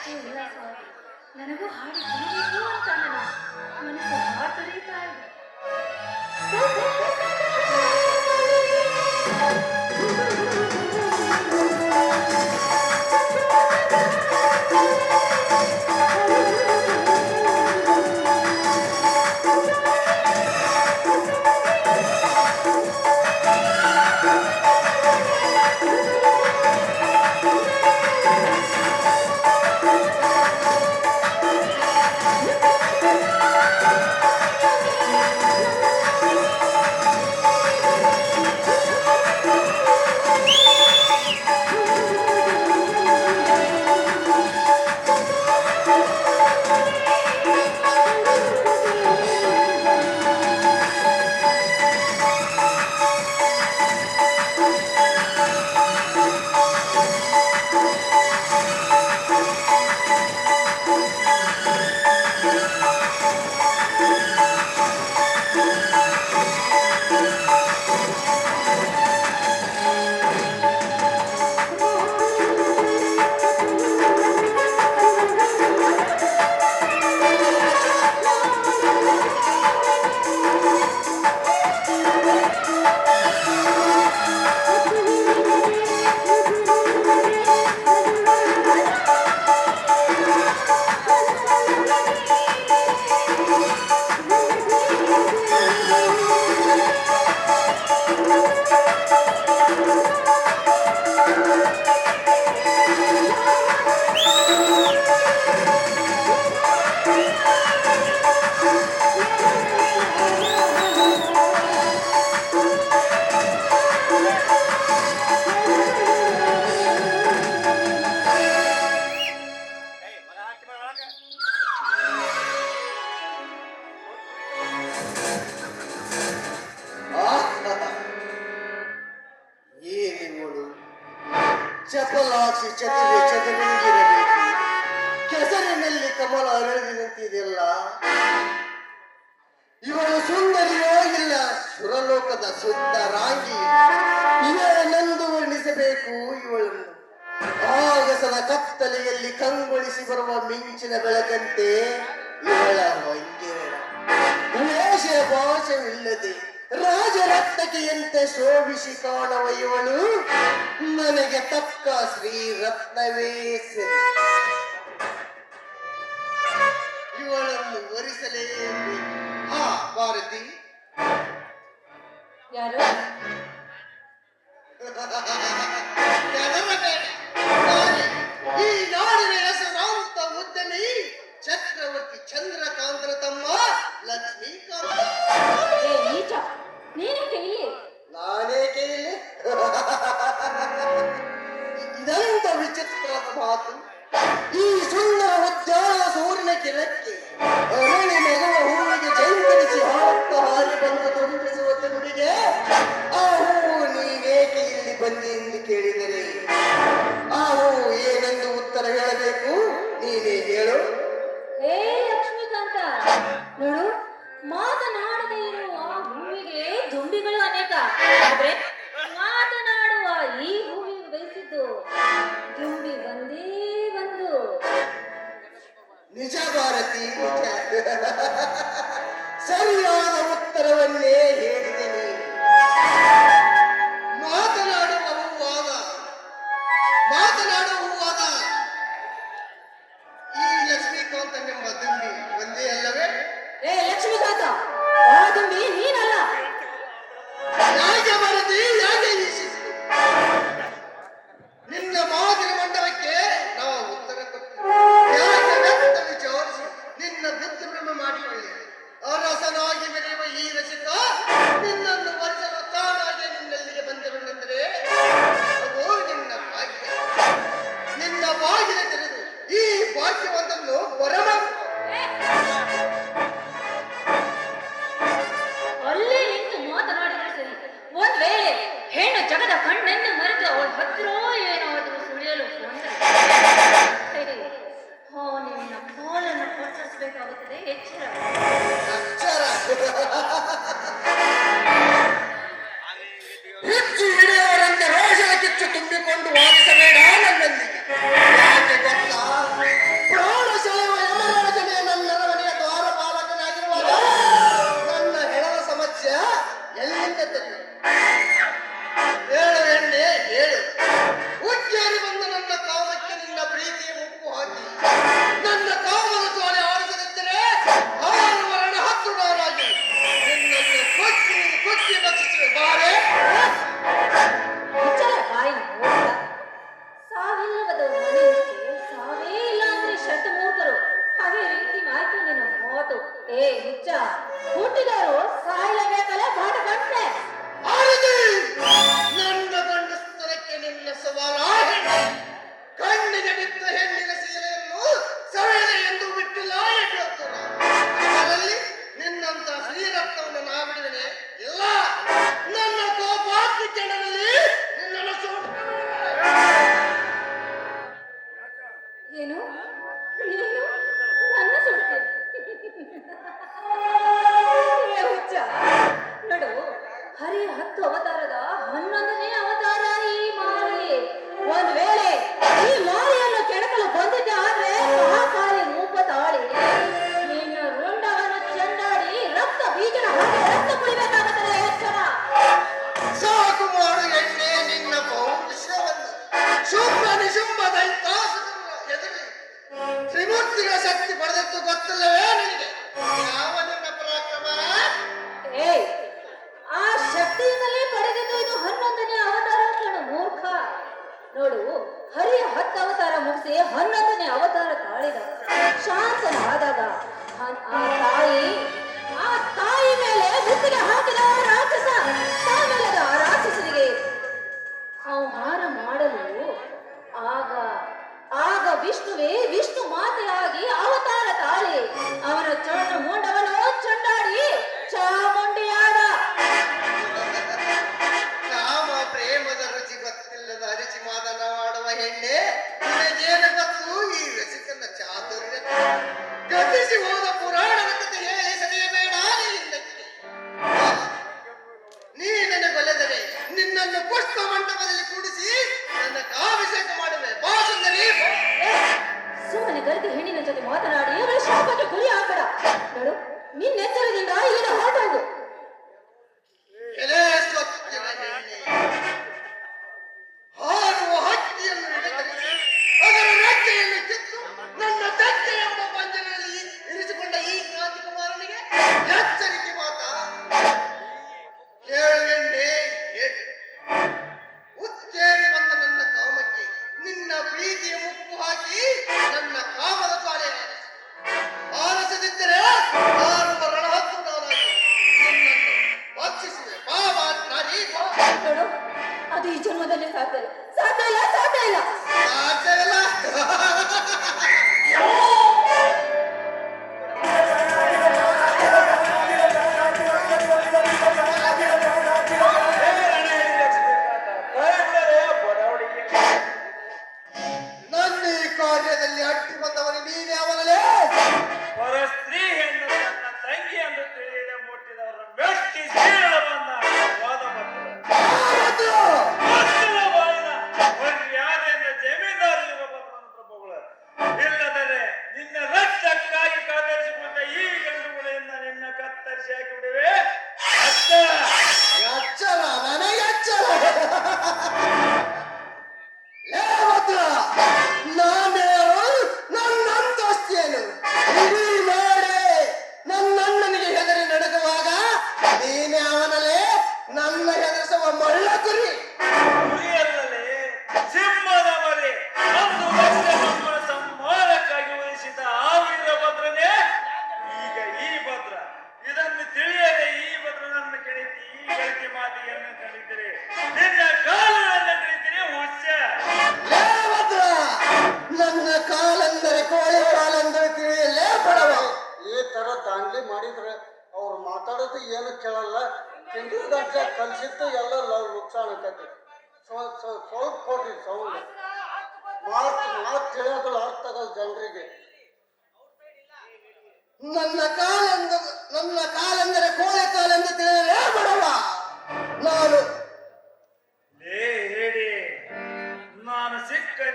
ಅಷ್ಟೇ ಇಲ್ಲ ನನಗೂ ಹಾಡು ಅಂತ ನನ್ನ ಮನಸ್ಸು ಹಾತೊರೆಯುತ್ತಾ ಇದೆ. ನೀವು ಚಪಲಾಕ್ಷಿ ಹಾಕಿ ಚದುವೆ ಕೆಸರಿನಲ್ಲಿ ಕಮಲ ಅರಳಿ ನಿಂತಿದೆಯಲ್ಲ ಇವಳು ಸುಂದರಿಯೋ ಇಲ್ಲ ಸುರಲೋಕದ ಸುಂದರಾಗಿ ಇವಳನ್ನೆಂದು ವರ್ಣಿಸಬೇಕು ಇವಳನ್ನು ಆಗಸದ ಕತ್ತಲೆಯಲ್ಲಿ ಕಂಗೊಳಿಸಿ ಬರುವ ಮಿಂಚಿನ ಬೆಳಕಂತೆ ಇವಳ ವಂಗೆ ವೇಷ ಭಾಷವಿಲ್ಲದೆ ರಾಜರತ್ನಕಿಯಂತೆ ಶೋಭಿಸಿ ಕಾಣವ ಇವಳು. ನನಗೆ ತಕ್ಕ ಶ್ರೀರತ್ನವೇ ಸರಿ ಇವಳನ್ನು ಒರಿಸಲೇ ಹಾ ಭಾರತಿ. ಯಾರು? ನಿಜ ಭಾರತಿ ನಿಜ. ಸರಿಯಾದ ಉತ್ತರವನ್ನೇ ಹೇಳಿ.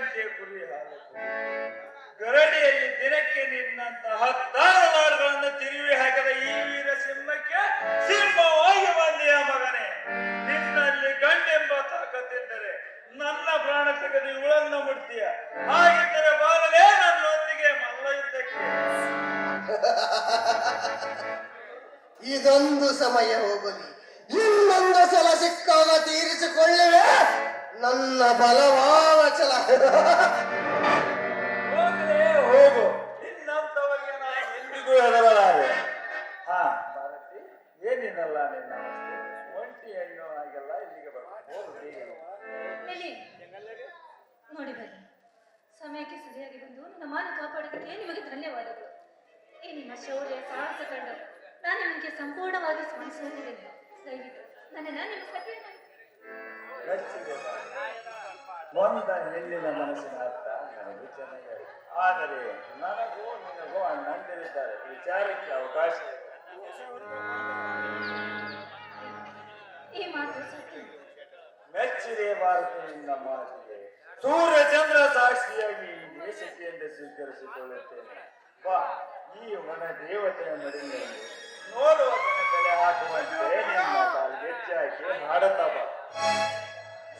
ಗರಡಿಯ ಕುರಿ ಹಾಲು ಗರಡಿಯಲ್ಲಿ ದಿನಕ್ಕೆ ನಿನ್ನಂತ ಹತ್ತಾರು ನಾಡುಗಳನ್ನು ತಿರುವಿ ಹಾಕದ ಈ ವೀರ ಸಿಂಹಕ್ಕೆ ಸಿಂಹವಾಗಿ ಬಂದೆಯ ಮಗನೇ, ನಿನ್ನಲ್ಲಿ ಗಂಡೆಂಬ ತಾಕತ್ತಿದ್ದರೆ ನನ್ನ ಪ್ರಾಣ ತೆಗೆದು ಇವಳನ್ನು ಮುಟ್ತೀಯ. ಹಾಗಿದ್ದರೆ ಬಾರಲೇ ನನ್ನೊಂದಿಗೆ ಮಲ್ಲ ಯುದ್ಧಕ್ಕೆ ಇದೊಂದು ಸಮಯ ಹೋಗಲಿ. ಇನ್ನೊಂದು ಸಲ ಸಿಕ್ಕಾಗ ತೀರಿಸಿಕೊಳ್ಳುವೆ. ನನ್ನ ಬಲವಾದ ಚಲ. ಹೋಗು. ನಿನ್ನಂತವರಿಗೆ ನಾನು ಎಂದಿಗೂ ಹೆದರಲಾರೆ. ಹಾ ಭಾರತಿ ಏನಿನಲ್ಲ ನಿನ್ನ ಒಂಟಿ ಅಯ್ಯೋ ಹಾಗೆಲ್ಲ ಇಲ್ಲಿಗೆ ನೋಡಿ ಬನ್ನಿ. ಸಮಯಕ್ಕೆ ಸರಿಯಾಗಿ ಬಂದು ನನ್ನ ಮಾನ ಕಾಪಾಡಿದಕ್ಕೆ ನಿಮಗೆ ಧನ್ಯವಾದಗಳು. ಈ ನಿಮ್ಮ ಶೌರ್ಯ ಸಾಹಸ ಕಂಡು ನಾನು ನಿಮಗೆ ಸಂಪೂರ್ಣವಾಗಿ ಸ್ಮರಿಸುವುದಿಲ್ಲ. ದಯವಿಟ್ಟು ನನ್ನನ್ನು ನಿಮ್ಮ ಸಖಿಯ Let's ಬಂದ ಎಲ್ಲಿನ ಮನಸ್ಸಿನ ಅರ್ಥ ನನಗೂ ಚೆನ್ನಾಗಿ ಆದರೆ ನನಗೂ ನಿನಗೂ ಅಣ್ಣಂದಿರುತ್ತಾರೆ ವಿಚಾರಕ್ಕೆ ಅವಕಾಶ ಮೆಚ್ಚಿದೆ ಭಾರತದಿಂದ ಮಾತಿಗೆ ಸೂರ್ಯಚಂದ್ರ ಸಾಕ್ಷಿಯಾಗಿ ಈ ದೇಶಕ್ಕೆ ಎಂದು ಸ್ವೀಕರಿಸಿಕೊಳ್ಳುತ್ತೇನೆ. ಬಾ ಈ ಮನ ದೇವತೆಯ ಮಡಿಯಲ್ಲಿ ನೋಡುವ ಕಲೆ ಹಾಕುವಂತೆ ನಿಮ್ಮ ಹೆಚ್ಚಾಗಿ ಹಾಡುತ್ತಾ ಬಾ.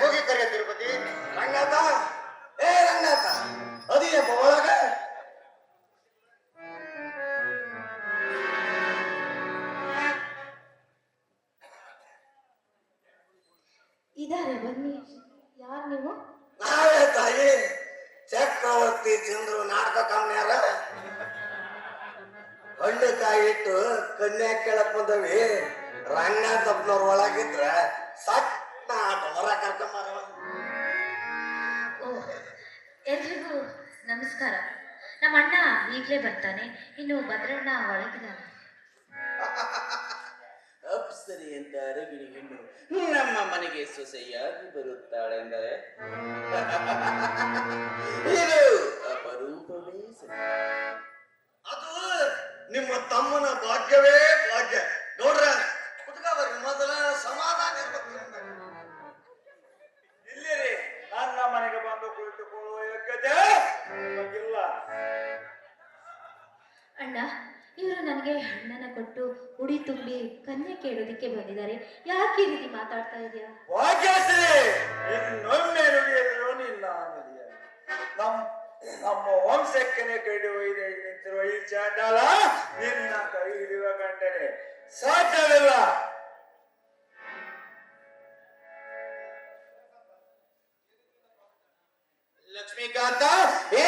ಹೋಗಿ ಕರೆಯ ತಿರುಪತಿ. ರಂಗನಾಥ ಏ ರಂಗನಾಥ ಅದೇ ಒಳಗ. ಇದು ಅಪರೂಪವೇ ಅದು ನಿಮ್ಮ ತಮ್ಮನ ಭಾಗ್ಯವೇ ಭಾಗ್ಯ. ನೋಡ್ರ ಕುತ್ಕಬರ್ರಿ ಮೊದಲ ಸಮಾಧಾನ ಇರ್ಬೇಕು ನಿಮ್ಗೆ. ಇಲ್ಲಿರಿ ನನ್ನ ಮನೆಗೆ ಬಂದು ಕುಳಿತುಕೊಳ್ಳುವ ಯೋಗ್ಯತೆ ನಿಮಗಿಲ್ಲ. ಅಣ್ಣ ಇವರು ನನಗೆ ಅಣ್ಣನ ಕೊಟ್ಟು ಉಡಿ ತುಂಬಿ ಕನ್ಯೆ ಕೇಳೋದಿಕ್ಕೆ ಬಂದಿದ್ದಾರೆ. ಯಾಕೆ ಈ ರೀತಿ ಮಾತಾಡ್ತಾ ಇದೆಯಾ ನಮ್ಮ ವಂಶಕ್ಕನೆ ಕೈಡು ಒಯ್ದು ನಿಂತಿರುವ ಈ ಚಾಂಡಾಲ ನಿನ್ನ ಕೈ ಹಿಡಿಯುವ ಕಂಡರೆ ಸಾಧ್ಯವಿಲ್ಲ. ಲಕ್ಷ್ಮೀಕಾಂತ ಏನು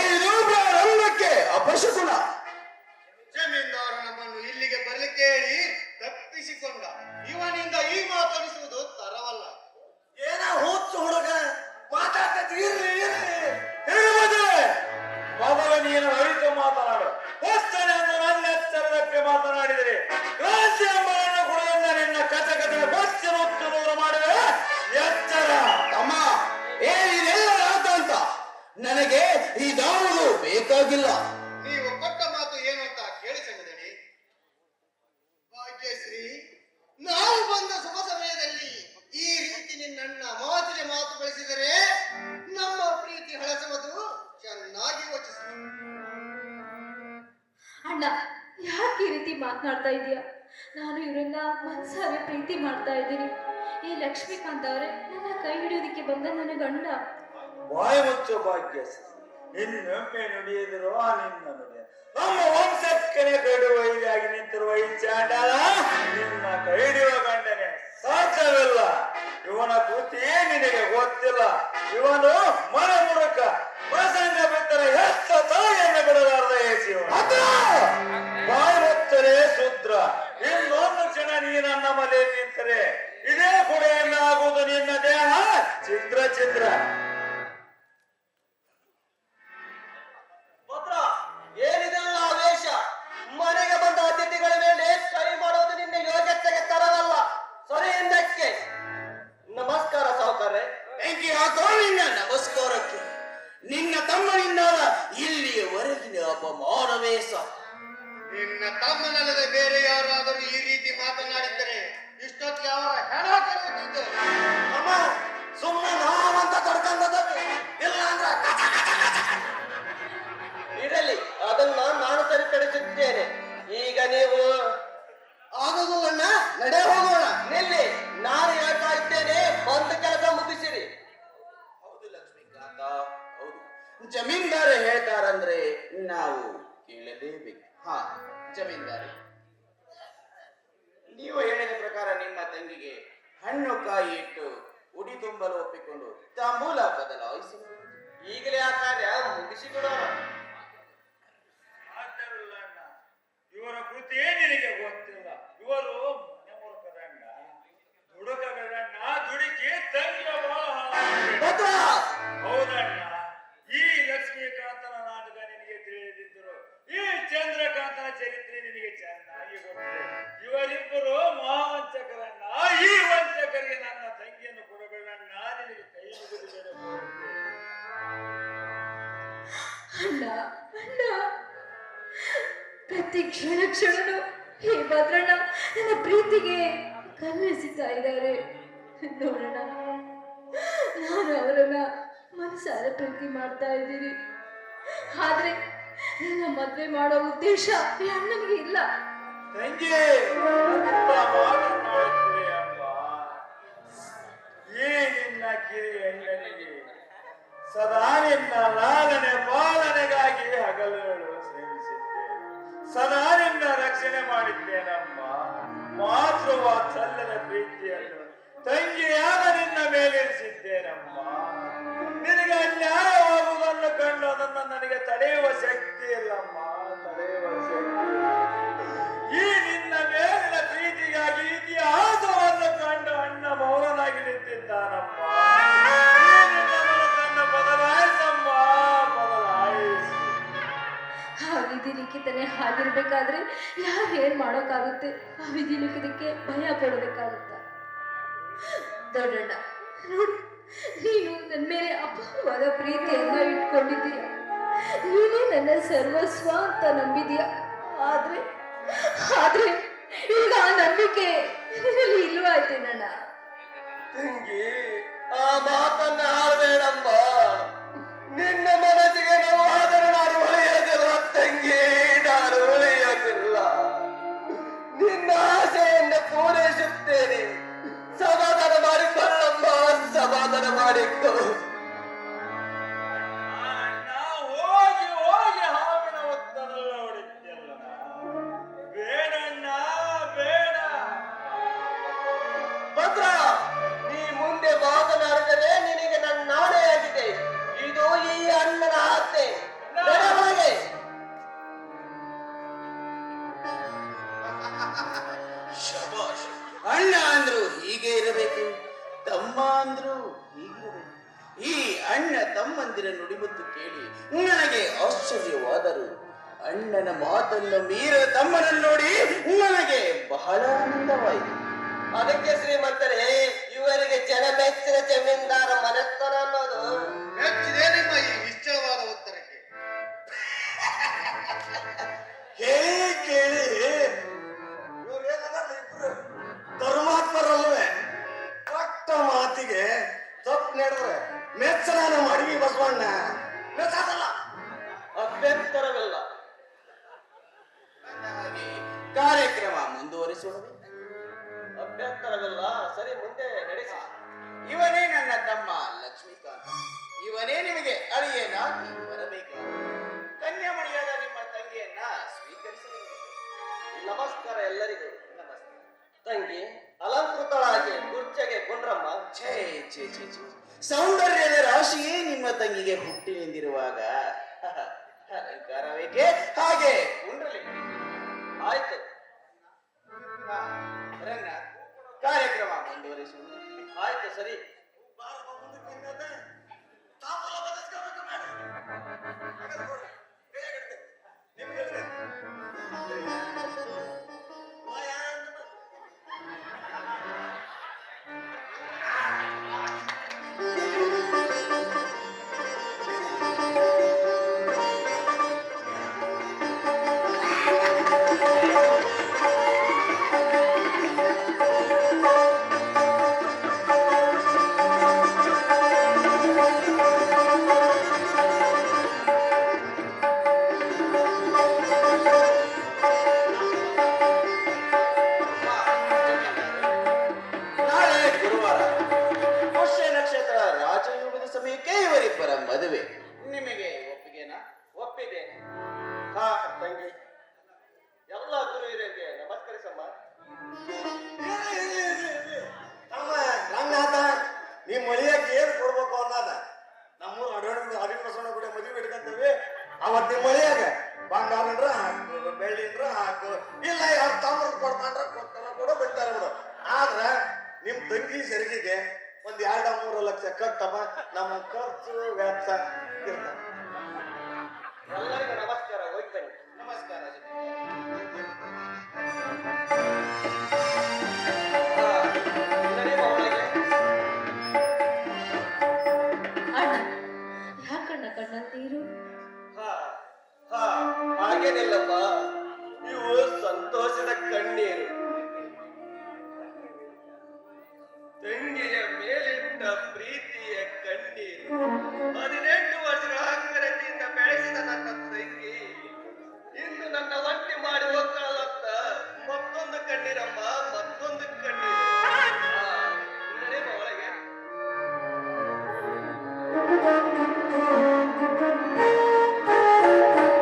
ಯಾಕೆ ಈ ರೀತಿ ಮಾತನಾಡ್ತಾ ಇದೀಯಾ ನಾನು ಇವರನ್ನ ಮನ್ಸಾರೆ ಪ್ರೀತಿ ಮಾಡ್ತಾ ಇದ್ದೀನಿ. ಈ ಲಕ್ಷ್ಮೀಕಾಂತ್ ಅವರೇ ನನ್ನ ಕೈ ಹಿಡಿಯೋದಕ್ಕೆ ಬಂದ ನನ್ನ ಗಂಡ. ಬಾಯಿ ಮುಚ್ಚು ಭಾಗ್ಯ ನಿನ್ನೊಮ್ಮೆ ನುಡಿಯಿದ್ರು ಆ ನಿನ್ನ ನುಡಿಯ. ನಮ್ಮ ವಂಶಕ್ಕೆ ಕಡುವೈದಾಗಿ ನಿಂತಿರುವ ಈ ಚಾಂಡಾಲ ನಿನ್ನ ಕೈ ಹಿಡಿಯುವ ಗಂಡನೆ ಸಾಧ್ಯವಿಲ್ಲ. ಇವನ ಕೃತಿ ನಿನಗೆ ಗೊತ್ತಿಲ್ಲ. ಇವನು ಮನಮುರುಕ ಪ್ರಸಂಗ ಬಿದ್ದರೆ ಏಸಿವ ಬಾಯಿ ಮುಚ್ಚರೆ ಶುದ್ರ. ಇನ್ನೊಂದು ಕ್ಷಣ ನೀ ನನ್ನ ಮನೆಯಲ್ಲಿ ನಿಂತರೆ. ಇದೇ ಕೊಡೆಯನ್ನ ಆಗುವುದು ನಿನ್ನ ದೇಹ. ಚಿತ್ರ ಚಿತ್ರ ಜಮೀನ್ದಾರ ನೀವು ಹೇಳಿದ ಪ್ರಕಾರ ನಿಮ್ಮ ತಂಗಿಗೆ ಹಣ್ಣು ಕಾಯಿ ಇಟ್ಟು ಉಡಿ ತುಂಬಲು ಒಪ್ಪಿಕೊಂಡು ತಾಂಬೂಲ ಬದಲಾಯಿಸಿ. ಈಗಲೇ ಆ ಕಾರ್ಯ ಮುಗಿಸಿಕೊಡೋಣ ಇವರ ಕೃತಿ ನಿನಗೆ ಗೊತ್ತಿಲ್ಲ. ಇವರು ದುಡುಕಗದಣ್ಣ ದುಡುಕಿ ತಂಗಿಯ ಇವರಿಬ್ಬರು ಮಹಾವಂಚಕರಣ್ಣ ಈ ವಂಚಕರಿಗೆ ನನ್ನ ತಂಗಿಯನ್ನು ಕೊಡಬೇಡಣ್ಣ ನಿನಗೆ ಕೈ. ಅಣ್ಣ ಅಣ್ಣ. ಪ್ರತಿ ಕ್ಷಣ ಕ್ಷಣನು ಈ ಭದ್ರಣ್ಣ ನನ್ನ ಪ್ರೀತಿಗೆ ಕಲ್ಲೆಸಿತಾ ಇದ್ದಾರೆ. ನೋಡೋಣ ನಾನು ಅವರನ್ನ ಮನಸಾರೆ ಪ್ರೀತಿ ಮಾಡ್ತಾ ಇದ್ದೀನಿ. ಆದ್ರೆ ನನ್ನ ಮದ್ವೆ ಮಾಡೋ ಉದ್ದೇಶ ಅಣ್ಣನಿಗೆ ಇಲ್ಲ. ತಂಗಿ ಈ ನಿನ್ನ ಕಿರಿ ಹೆಣ್ಣನಿಗೆ, ಸದಾ ನಿನ್ನ ಲಾಲನೆ ಪಾಲನೆಗಾಗಿ ಹಗಲುಗಳು ಶ್ರಮಿಸಿದ್ದೇನೆ ಸದಾ ನಿನ್ನ ರಕ್ಷಣೆ ಮಾಡಿದ್ದೇನಮ್ಮ. ಮಾತೃ ವಾತ್ಸಲ್ಯದ ಪ್ರೀತಿಯನ್ನು ತಂಗಿಯಾದ ನಿನ್ನ ಮೇಲಿರಿಸಿದ್ದೇನಮ್ಮ. ನಿನಗೆ ಅನ್ಯಾಯವಾಗುವುದನ್ನು ಕಂಡು ಅದನ್ನು ನನಗೆ ತಡೆಯುವ ಶಕ್ತಿ ಇಲ್ಲಮ್ಮ ತಡೆಯುವ ಶಕ್ತಿ. ಈ ನಿನ್ನ ಮೇಲಿನ ಪ್ರೀತಿಗಾಗಿ ಇತಿಹಾಸವನ್ನು ಕಂಡು ಅಣ್ಣ ಮೌನನಾಗಿ ನಿಂತಿದ್ದಾನಮ್ಮ ಬದಲಾಯಿಸಮ್ಮ ವಿಧಿ ಲಿಖಿತನೇ, ಹಾಗಿರ್ಬೇಕಾದ್ರೆ ಯಾರು ಏನ್ ಮಾಡೋಕ್ಕಾಗುತ್ತೆ? ಆ ವಿಧಿ ಲಿಖಿತಕ್ಕೆ ಭಯ ಪಡಬೇಕಾಗುತ್ತ? ದೊಡ್ಡಣ್ಣ, ನೋಡು, ನೀನು ನನ್ನ ಮೇಲೆ ಅಪಾರವಾದ ಪ್ರೀತಿಯನ್ನ ಇಟ್ಕೊಂಡಿದ್ದೀಯ. ನೀನೇ ನನ್ನ ಸರ್ವಸ್ವ ಅಂತ ನಂಬಿದೀಯ ಆದ್ರೆ ಆದ್ರೆ ಈಗ ಆ ನಂಬಿಕೆ ನಿನ್ನಲ್ಲಿ ತಂಗಿ, ಆ ಮಾತನ್ನ ಆಡಬೇಡಮ್ಮ ನಿನ್ನ ಮನಸ್ಸಿಗೆ ನೋವಾದರೆ ನಾನು ಉಳಿಯೋದಿಲ್ಲ ತಂಗಿ, ನಾನು ಉಳಿಯೋದಿಲ್ಲ ನಿನ್ನ ಆಸೆಯನ್ನ ಪೂರೈಸುತ್ತೇನೆ. ಸಮಾಧಾನ ಮಾಡಿಕೊಳ್ಳಮ್ಮ, ಸಮಾಧಾನ ಮಾಡಿಕೊ. ರಾಶಿಯೇ ನಿಮ್ಮ ತಂಗಿಗೆ ಹುಟ್ಟಿನಿಂದಿರುವಾಗ ಅಲಂಕಾರ ಬೇಕೆ ಹಾಗೆ ಕುಂಡ್ರಲಿ ಆಯ್ತು. ರಂಗ ಕಾರ್ಯಕ್ರಮ ಮುಂದುವರಿಸುವುದು ಆಯ್ತು ಸರಿ.